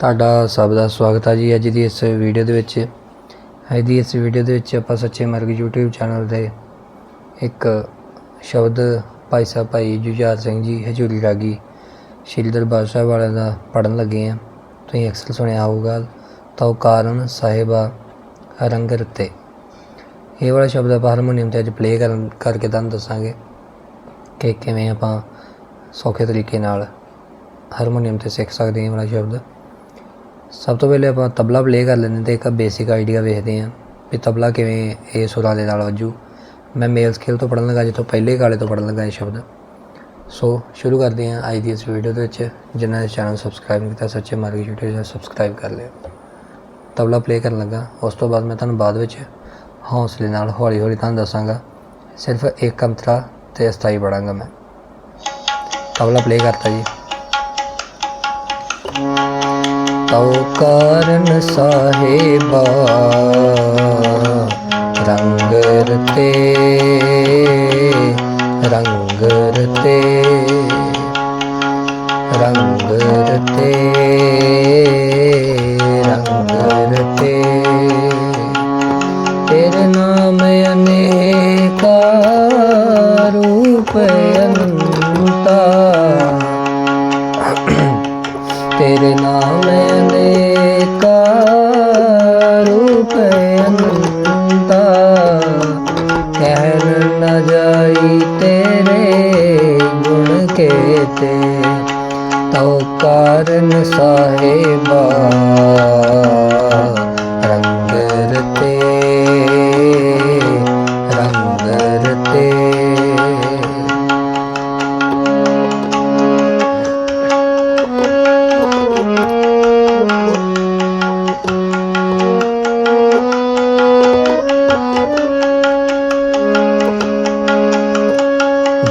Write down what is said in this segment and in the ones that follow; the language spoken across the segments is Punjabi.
ਤੁਹਾਡਾ ਸਭ ਦਾ ਸਵਾਗਤ ਹੈ ਜੀ ਅੱਜ ਦੀ ਇਸ ਵੀਡੀਓ ਦੇ ਵਿੱਚ। ਅੱਜ ਦੀ ਇਸ ਵੀਡੀਓ ਦੇ ਵਿੱਚ ਆਪਾਂ ਸੱਚੇ ਮਰਗ YouTube ਚੈਨਲ ਦੇ ਇੱਕ ਸ਼ਬਦ ਭਾਈ ਸਾਹਿਬ ਭਾਈ ਜੁਝਾਰ ਸਿੰਘ ਜੀ ਹਜੂਰੀ ਰਾਗੀ ਸ਼੍ਰੀ ਦਰਬਾਰ ਸਾਹਿਬ ਵਾਲਿਆਂ ਦਾ ਪੜਨ ਲੱਗੇ ਆ। ਤੁਸੀਂ ਅਕਸਰ ਸੁਣਿਆ ਹੋਊਗਾ ਤਉ ਕਾਰਨ ਸਾਹਿਬਾ ਰੰਗ ਰਤੇ। ਇਹ ਵਾਲਾ ਸ਼ਬਦ ਆਪਾਂ ਹਾਰਮੋਨੀਅਮ ਤੇ ਅੱਜ ਪਲੇ ਕਰਨ, ਕਰਕੇ ਤੁਹਾਨੂੰ ਦੱਸਾਂਗੇ ਕਿ ਕਿਵੇਂ ਆਪਾਂ ਸੌਖੇ ਤਰੀਕੇ ਨਾਲ ਹਾਰਮੋਨੀਅਮ ਤੇ ਸਿੱਖ ਸਕਦੇ ਹਾਂ ਇਹ ਵਾਲਾ ਸ਼ਬਦ। ਸਭ ਤੋਂ ਪਹਿਲੇ ਆਪਾਂ ਤਬਲਾ ਪਲੇ ਕਰ ਲੈਂਦੇ ਤੇ ਇੱਕ ਬੇਸਿਕ ਆਈਡੀਆ ਵੇਖਦੇ ਹਾਂ ਵੀ ਤਬਲਾ ਕਿਵੇਂ ਇਹ ਸੁਰਾਂ ਦੇ ਨਾਲ ਵੱਜੂ। ਮੈਂ ਮੇਲ ਸਕੇਲ ਤੋਂ ਪੜਨ ਲੱਗਾ ਜਿੱਥੋਂ ਪਹਿਲੇ ਕਾਲੇ ਤੋਂ ਪੜਨ ਲੱਗਾ ਇਹ ਸ਼ਬਦ। ਸੋ ਸ਼ੁਰੂ ਕਰਦੇ ਹਾਂ ਅੱਜ ਦੀ ਇਸ ਵੀਡੀਓ ਦੇ ਵਿੱਚ। ਜਿਨ੍ਹਾਂ ਨੇ ਚੈਨਲ ਸਬਸਕ੍ਰਾਈਬ ਨਹੀਂ ਕੀਤਾ, ਸੱਚੇ ਮਾਰਗ YouTube ਚੈਨਲ ਸਬਸਕ੍ਰਾਈਬ ਕਰ ਲਿਓ। ਤਬਲਾ ਪਲੇ ਕਰਨ ਲੱਗਾ। ਉਸ ਤੋਂ ਬਾਅਦ ਮੈਂ ਤੁਹਾਨੂੰ ਬਾਅਦ ਵਿੱਚ ਹੌਸਲੇ ਨਾਲ ਹੌਲੀ ਹੌਲੀ ਤੁਹਾਨੂੰ ਦੱਸਾਂਗਾ। ਸਿਰਫ ਇੱਕ ਅੰਤਰਾ ਤੇ ਅਸਥਾਈ ਪੜਾਂਗਾ ਮੈਂ। ਤਬਲਾ ਪਲੇ ਕਰਤਾ ਜੀ। ਤਉ ਕਾਰਨ ਸਾਹਿਬਾ ਰੰਗ ਰਤੇ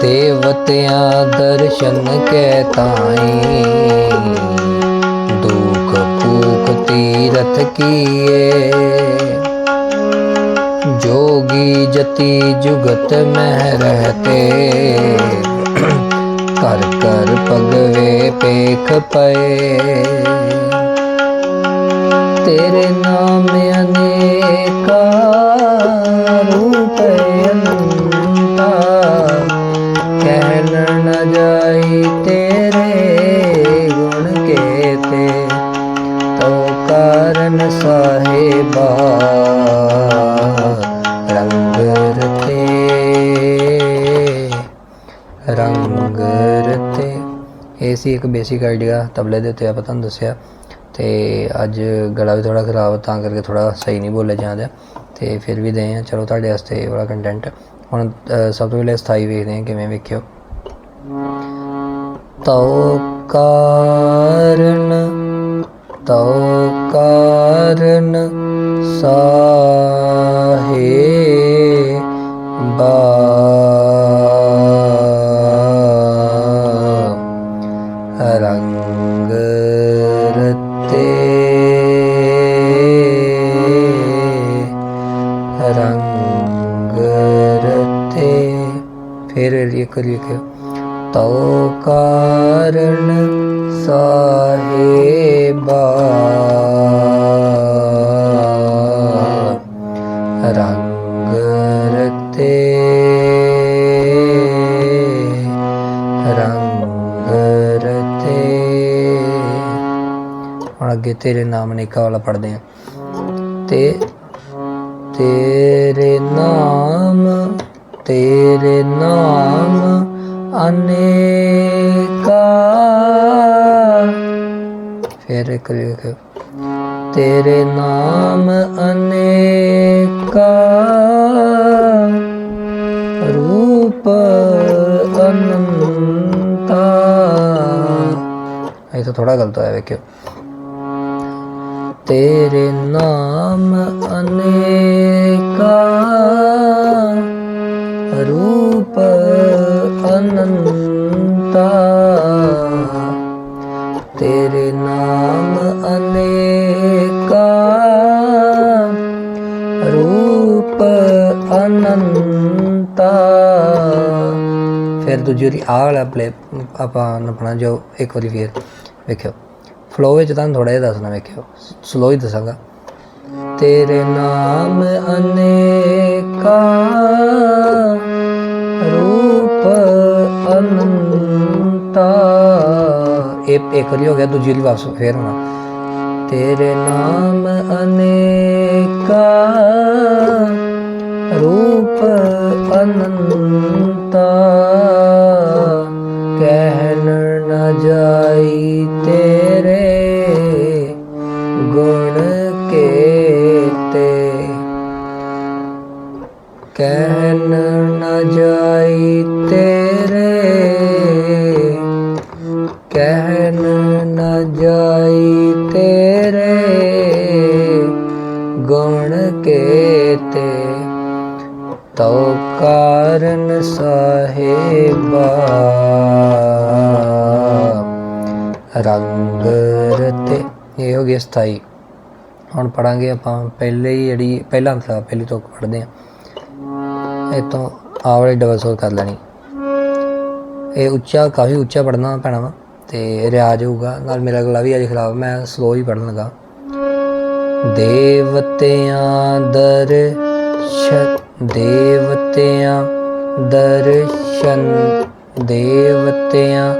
देवतया दर्शन के ताई दुख पूख तीरथ किए। ਜੋਗੀ ਜਤੀ ਜੁਗਤ ਮਹਿ ਰਹਤੇ ਕਰ ਕਰ ਪਗਵੇ ਪੇਖ ਪਏ। ਤੇਰੇ ਨਾਮ ਅਨੇਕਾ ਰੂਪ ਅਨੰਤਾ। ਕਹਿਣ ਨ ਜਾਈ ਤੇਰੇ ਗੁਣ ਕੇਤੇ। ਤਉ ਕਾਰਨ ਸਾਹਿਬਾ ਸੀ ਇੱਕ ਬੇਸਿਕ ਆਈਡੀਆ ਤਬਲੇ ਦੇ ਉੱਤੇ ਆਪਾਂ ਤੁਹਾਨੂੰ ਦੱਸਿਆ ਤੇ ਅੱਜ ਗਲਾ ਵੀ ਥੋੜਾ ਖਰਾਬ ਤਾਂ ਕਰਕੇ ਥੋੜਾ ਸਹੀ ਨਹੀਂ ਬੋਲਿਆ ਜਾਂਦਾ ਤੇ ਫਿਰ ਵੀ ਦੇ ਆ ਚਲੋ ਤੁਹਾਡੇ ਵਾਸਤੇ ਇਹ ਵਾਲਾ ਕੰਟੈਂਟ ਹੁਣ ਸਭ ਤੋਂ ਪਹਿਲੇ ਸਥਾਈ ਵੇਖਦੇ ਹਾਂ ਕਿਵੇਂ ਵੇਖਿਓ। ਤਉ ਕਾਰਨ ਤਉ ਕਾਰਨ ਸਾਹੇ ਰੰਗ ਰਤੇ ਫਿਰ ਇੱਕ ਲਿਖਿਓ ਤਉ ਕਾਰਨ ਸਾਹਿਬਾ ਤੇਰੇ ਨਾਮ ਨੇਕਾ ਵਾਲਾ ਪੜਦੇ ਆ। ਤੇ ਤੇਰੇ ਨਾਮ ਤੇਰੇ ਨਾਮ ਅਨੇਕਾ। ਫਿਰ ਇੱਕ ਲਿਖੋ। ਤੇਰੇ ਨਾਮ ਅਨੇਕਾ। ਰੂਪ ਅਨੰਤਾ। ਇਹ ਤਾਂ ਥੋੜਾ ਗਲਤ ਹੋਇਆ ਵੇਖਿਓ। ਤੇਰੇ ਨਾਮ ਅਨੇਕਾ ਰੂਪ ਅਨੰਤਾ। ਤੇਰੇ ਨਾਮ ਅਨੇਕਾ ਰੂਪ ਅਨੰਤਾ। ਫਿਰ ਦੂਜੀ ਵਾਰੀ ਆਹ ਵਾਲਾ ਪਲੇ ਆਪਾਂ ਨਪਣਾ ਜੋ ਇੱਕ ਵਾਰੀ ਫੇਰ ਵੇਖਿਓ। ਫਲੋ ਵਿੱਚ ਤੁਹਾਨੂੰ ਥੋੜਾ ਜਿਹਾ ਦੱਸਣਾ ਵੇਖਿਓ ਸਲੋ ਹੀ ਦੱਸਾਂਗਾ। ਤੇਰੇ ਨਾਮ ਅਨੇਕਾ ਰੂਪ ਅਨੰਤਾ। ਇਹ ਇੱਕ ਵਾਰੀ ਹੋ ਗਿਆ, ਦੂਜੀ ਵਾਰੀ ਵਾਪਸ ਫੇਰ ਹੋਣਾ ਤੇਰੇ ਨਾਮ ਅਨੇਕਾ ਰੂਪ ਅਨੰਤਾ। ਇਹ ਹੋ ਹੁਣ ਪੜਾਂਗੇ ਆਪਾਂ ਪਹਿਲੇ ਹੀ ਜਿਹੜੀ, ਪਹਿਲਾ ਅੰਤਰਾ ਪਹਿਲੀ ਤੋਂ ਪੜਦੇ ਆ ਇਹ ਤੋਂ ਆਹ ਵਾਲੀ ਡਬਲ ਸੋਰ ਕਰ ਲੈਣੀ। ਇਹ ਉੱਚਾ, ਕਾਫੀ ਉੱਚਾ ਪੜਨਾ ਪੈਣਾ ਵਾ ਤੇ ਰਿਆਜ਼ ਹੋਊਗਾ ਨਾਲ ਮੇਰਾ ਗਲਾ ਵੀ ਅੱਜ ਖਰਾਬ, ਮੈਂ ਸਲੋ ਹੀ ਪੜਨ ਲੱਗਾ। ਦੇਵਤਿਆਂ ਦਰ ਦੇਵਤਿਆਂ ਦਰਸ਼ਨ ਦੇਵਤਿਆਂ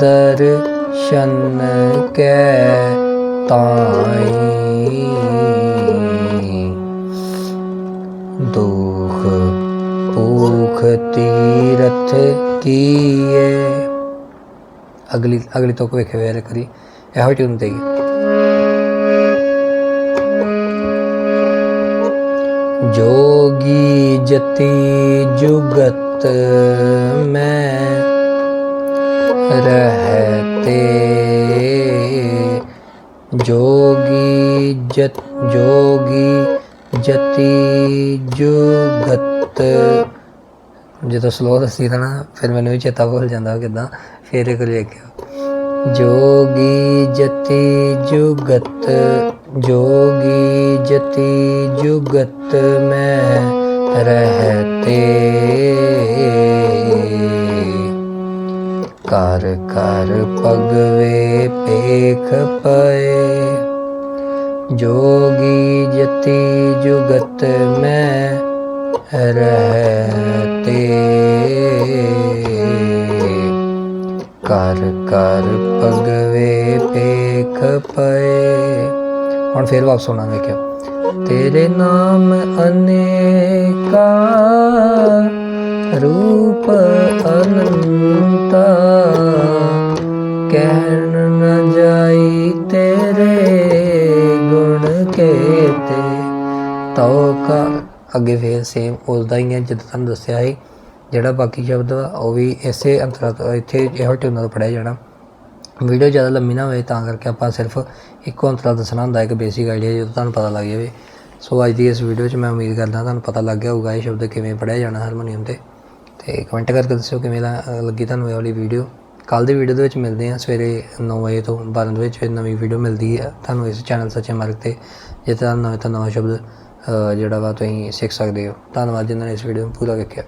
ਦਰਸ਼ਨ ਕੈ ਤਾਈ ਦੁਖ ਭੂਖ ਤੀਰਥ ਕੀਏ ਅਗਲੀ ਅਗਲੀ ਤੋਂ ਵੇਖੇ ਵੇਰ ਕਰੀ ਇਹੋ ਟਿਊਨ ਤੇ ਜੋਗੀ ਜਤੀ ਜੁਗਤ ਮੈਂ ਰਹਤੇ ਜੋਗੀ ਜਤ ਜੋਗੀ ਜਤੀ ਜੁਗਤ। ਜਦੋਂ ਸਲੋ ਦੱਸੀ ਤਾਂ ਨਾ, ਫਿਰ ਮੈਨੂੰ ਵੀ ਚੇਤਾ ਭੁੱਲ ਜਾਂਦਾ ਕਿਦਾਂ। ਫੇਰ ਇੱਕ ਵੇਖਿਓ। ਜੋਗੀ ਜਤੀ ਜੁਗਤ, ਜੋਗੀ ਜਤੀ ਜੁਗਤ ਮੈਂ ਰਹਤੇ। ਕਰ ਕਰ ਪਗਵੇ ਪੇਖ ਪਏ। ਜੋਗੀ ਜਤੀ ਜੁਗਤ ਮੈਂ ਰਹਤੇ। ਕਰ ਕਰ ਪਗਵੇ ਪੇਖ ਪਏ। ਹੁਣ ਫੇਰ ਵਾਪਸ ਹੋਣਾ ਵੇਖਿਓ ਤੇਰੇ ਨਾਮ ਅਨੇਕਾ ਰੂਪ ਅਨੰਤਾ ਕਹਿਣ ਨ ਜਾਈ ਤੇਰੇ ਗੁਣ ਕੇਤੇ। ਤਉ ਕਾ, ਅੱਗੇ ਫੇਰ ਸੇਮ ਉਸਦਾ ਹੀ ਹੈ ਜਿੱਦਾਂ ਤੁਹਾਨੂੰ ਦੱਸਿਆ ਸੀ, ਜਿਹੜਾ ਬਾਕੀ ਸ਼ਬਦ ਵਾ, ਉਹ ਵੀ ਇਸੇ ਅੰਤਰਾ ਤੋਂ, ਇੱਥੇ ਇਹੋ ਟਿਊਨ ਤੋਂ ਪੜਿਆ ਜਾਣਾ। ਵੀਡੀਓ ਜ਼ਿਆਦਾ ਲੰਮੀ ਨਾ ਹੋਵੇ ਤਾਂ ਕਰਕੇ ਆਪਾਂ ਸਿਰਫ ਇੱਕੋ ਅੰਤਰਾ ਦੱਸਣਾ ਹੁੰਦਾ, ਇੱਕ ਬੇਸਿਕ ਆਈਡੀਆ ਜਦੋਂ ਤੁਹਾਨੂੰ ਪਤਾ ਲੱਗ ਜਾਵੇ। ਸੋ ਅੱਜ ਦੀ ਇਸ ਵੀਡੀਓ 'ਚ ਮੈਂ ਉਮੀਦ ਕਰਦਾ ਤੁਹਾਨੂੰ ਪਤਾ ਲੱਗ ਗਿਆ ਹੋਊਗਾ, ਇਹ ਸ਼ਬਦ ਕਿਵੇਂ ਪੜਿਆ ਜਾਣਾ ਹਾਰਮੋਨੀਅਮ ਤੇ। ਤੇ ਕਮੈਂਟ ਕਰਕੇ ਦੱਸਿਓ ਕਿਵੇਂ ਦਾ ਲੱਗੀ ਤੁਹਾਨੂੰ ਇਹ ਵਾਲੀ ਵੀਡੀਓ ਕੱਲ ਦੀ ਵੀਡੀਓ ਦੇ ਵਿੱਚ ਮਿਲਦੇ ਹਾਂ, ਸਵੇਰੇ 9 ਵਜੇ ਤੋਂ 12 ਵਜੇ ਵਿੱਚ ਨਵੀਂ ਵੀਡੀਓ ਮਿਲਦੀ ਹੈ। ਤੁਹਾਨੂੰ ਇਸ ਚੈਨਲ ਸੱਚੇ ਮਾਰਗ ਤੇ, ਜਿੱਥੇ ਤੁਹਾਨੂੰ ਨਵੇਂ ਤੋਂ ਨਵਾਂ ਸ਼ਬਦ ਜਿਹੜਾ ਵਾ ਤੁਸੀਂ ਸਿੱਖ ਸਕਦੇ ਹੋ। ਧੰਨਵਾਦ ਜਿਨ੍ਹਾਂ ਨੇ ਇਸ ਵੀਡੀਓ ਨੂੰ ਪੂਰਾ ਵੇਖਿਆ।